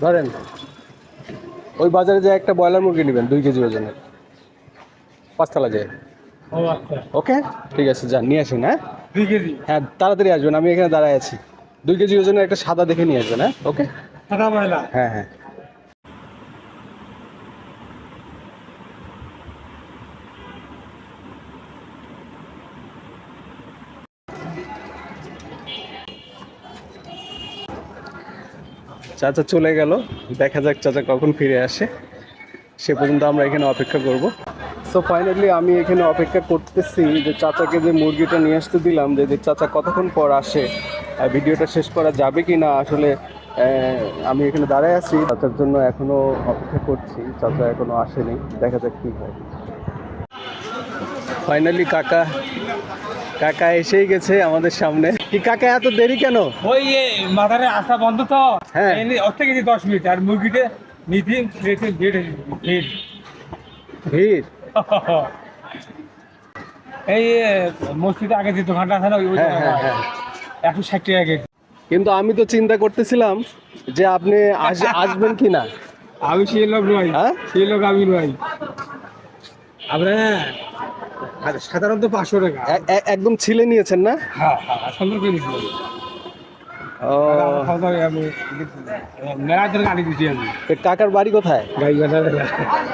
ধরেন ওই বাজারে যে একটা ব্রয়লার মুরগি নেবেন দুই কেজি ওজনের পাঁচতলা যায় আচ্ছা। ওকে? ঠিক আছে যান নিয়ে আসুন হ্যাঁ? দুই কেজি? হ্যাঁ তাড়াতাড়ি আসবেন আমি এখানে দাঁড়ায় আছি। দুই কেজি ওজনের একটা সাদা দেখে নিয়ে আসবেন হ্যাঁ? ওকে? সাদা হ্যাঁ হ্যাঁ। চাচা চলে গেল। দেখা যাক চাচা কখন ফিরে আসে। সে পর্যন্ত আমরা এখানে অপেক্ষা করব। সো ফাইনালি আমি এখানে অপেক্ষা করতেছি যে চাচাকে যে মুরগিটা নিয়ে আসতে দিলাম, যে যে চাচা কতক্ষণ পর আসে, আর ভিডিওটা শেষ করা যাবে কি না আসলে আমি এখানে দাঁড়ায় আছি। চাচার জন্য এখনও অপেক্ষা করছি, চাচা এখনও আসেনি। দেখা যাক কি হয়। ফাইনালি কাকা কাকা এসেই গেছে আমাদের সামনে। কি কাকা এত দেরি কেন? ওই মাথারে আসা বন্ধ তো। হ্যাঁ। ওর থেকে দশ মিনিট। আর মুরগিতে রেটে ডেট ভিড়? এই মসজিদে আগে যে দোকানটা আছে না ওই হ্যাঁ হ্যাঁ হ্যাঁ। একশো ষাট টাকা কেজি। কিন্তু আমি তো চিন্তা করতেছিলাম যে আপনি আস- আসবেন কি না? আমি সেই লোক নই? সেই লোক আমি নই। আমরা আর সাধারণত পাঁচশো টাকা। একদম ছিলে নিয়েছেন না? হ্যাঁ হ্যাঁ সুন্দর করে কাকার বাড়ি কোথায়?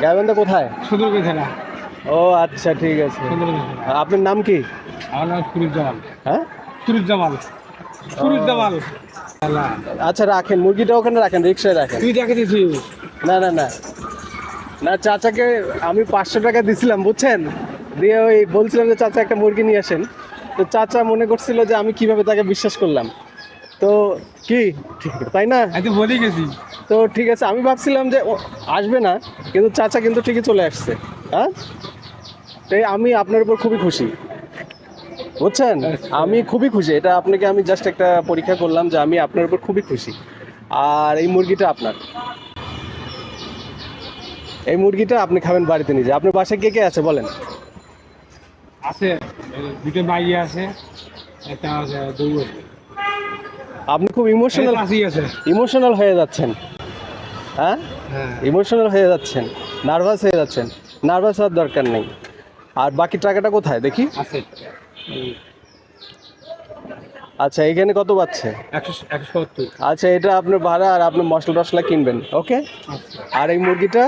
গাইবান্ধা কোথায়? ও আচ্ছা ঠিক আছে। আপনার নাম কি? আমার নাম সুরুজ হ্যাঁ। আচ্ছা রাখেন মুরগিটা ওখানে রাখেন রিক্সায় রাখেন। তুই দেখে দিছিস না না না। না চাচাকে আমি পাঁচশো টাকা দিছিলাম বুঝছেন? দিয়ে ওই বলছিলাম যে চাচা একটা মুরগি নিয়ে আসেন। তো চাচা মনে করছিল যে আমি কীভাবে তাকে বিশ্বাস করলাম। তো কি? তাই না? আমি তো বলেই গেছি। তো ঠিক আছে আমি ভাবছিলাম যে আসবে না কিন্তু চাচা কিন্তু ঠিকই চলে আসছে। হ্যাঁ? তাই আমি আপনার উপর খুবই খুশি। বুঝছেন? আমি খুবই খুশি। এটা আপনাকে আমি জাস্ট একটা পরীক্ষা করলাম যে আমি আপনার উপর খুবই খুশি। আর এই মুরগিটা আপনার। এই মুরগিটা আপনি খাবেন বাড়িতে নিজে। আপনার বাসায় কে কে আছে বলেন? আছে দুটো আছে একটা আছে দুই আপনি খুব ইমোশনাল আছে। ইমোশনাল হয়ে যাচ্ছেন। হ্যাঁ? হ্যাঁ। ইমোশনাল হয়ে যাচ্ছেন। নার্ভাস হয়ে যাচ্ছেন। নার্ভাস হওয়ার দরকার নেই। আর বাকি টাকাটা কোথায়? দেখি। আচ্ছা এখানে কত পাচ্ছে আচ্ছা এটা আপনার ভাড়া আর আপনি মশলা টশলা কিনবেন ওকে? আচ্ছা। আর এই মুরগিটা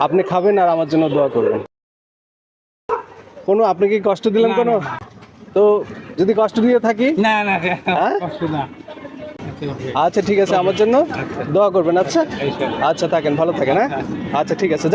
আপনি খাবেন আর আমার জন্য দোয়া করবেন। কোনো আপনি কি কষ্ট দিলেন কোনো। তো যদি কষ্ট দিয়ে থাকি? না না হ্যাঁ? কষ্ট না। আচ্ছা, আচ্ছা ঠিক আছে আমার জন্য দোয়া করবেন আচ্ছা? আচ্ছা থাকেন ভালো থাকেন হ্যাঁ? আচ্ছা। ঠিক আছে